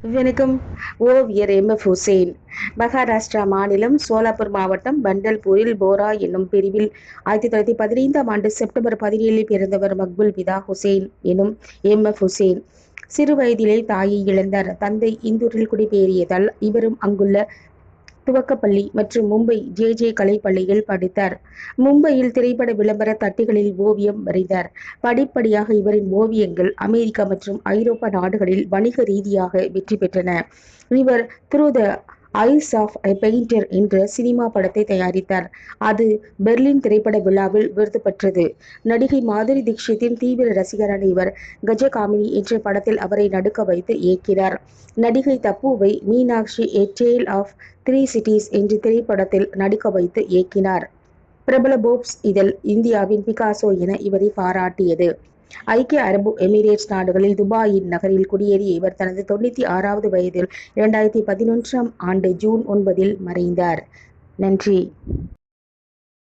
வணக்கம். ஓவியர் M. F. Hussein. Maharashtra மாநிலம் சோலாப்பூர் மாவட்டம் பண்டல்பூரில் போரா என்னும் பிரிவில் ஆயிரத்தி தொள்ளாயிரத்தி பதினைந்தாம் ஆண்டு செப்டம்பர் பதினேழில் பிறந்தவர் மக்புல் பிதா ஹுசேன் எனும் எம். எஃப். ஹுசேன். சிறு வயதிலே தாயை இழந்தார். தந்தை இந்தூரில் குடிபெயரியதால் இவரும் அங்குள்ள துவக்கப்பள்ளி மற்றும் மும்பை ஜே ஜே கலைப்பள்ளியில் படித்தார். மும்பையில் திரைப்பட விளம்பர தட்டிகளில் ஓவியம் வரைந்தார். படிப்படியாக இவரின் ஓவியங்கள் அமெரிக்கா மற்றும் ஐரோப்பா நாடுகளில் வணிக ரீதியாக வெற்றி பெற்றன. இவர் through the eyes of a painter என்ற சினிமா படத்தை தயாரித்தார். அது பெர்லின் திரைப்பட விழாவில் விருது பெற்றது. நடிகை மாதுரி தீட்சித்தின் தீவிர ரசிகரான இவர் கஜகாமினி என்ற படத்தில் அவரை நடுக்க வைத்து இயக்கினார். நடிகை தப்புவை Meenaxi a tale of three cities என்ற திரைப்படத்தில் நடிக்க வைத்து இயக்கினார். பிரபல போப்ஸ் இதழ் இந்தியாவின் பிகாசோ என இவரை பாராட்டியது. ஐக்கிய அரபு எமிரேட்ஸ் நாடுகளில் துபாயின் நகரில் குடியேறிய இவர் தனது தொண்ணூற்றி ஆறாவது வயதில் இரண்டாயிரத்தி பதினொன்றாம் ஆண்டு ஜூன் ஒன்பதில் மறைந்தார். நன்றி.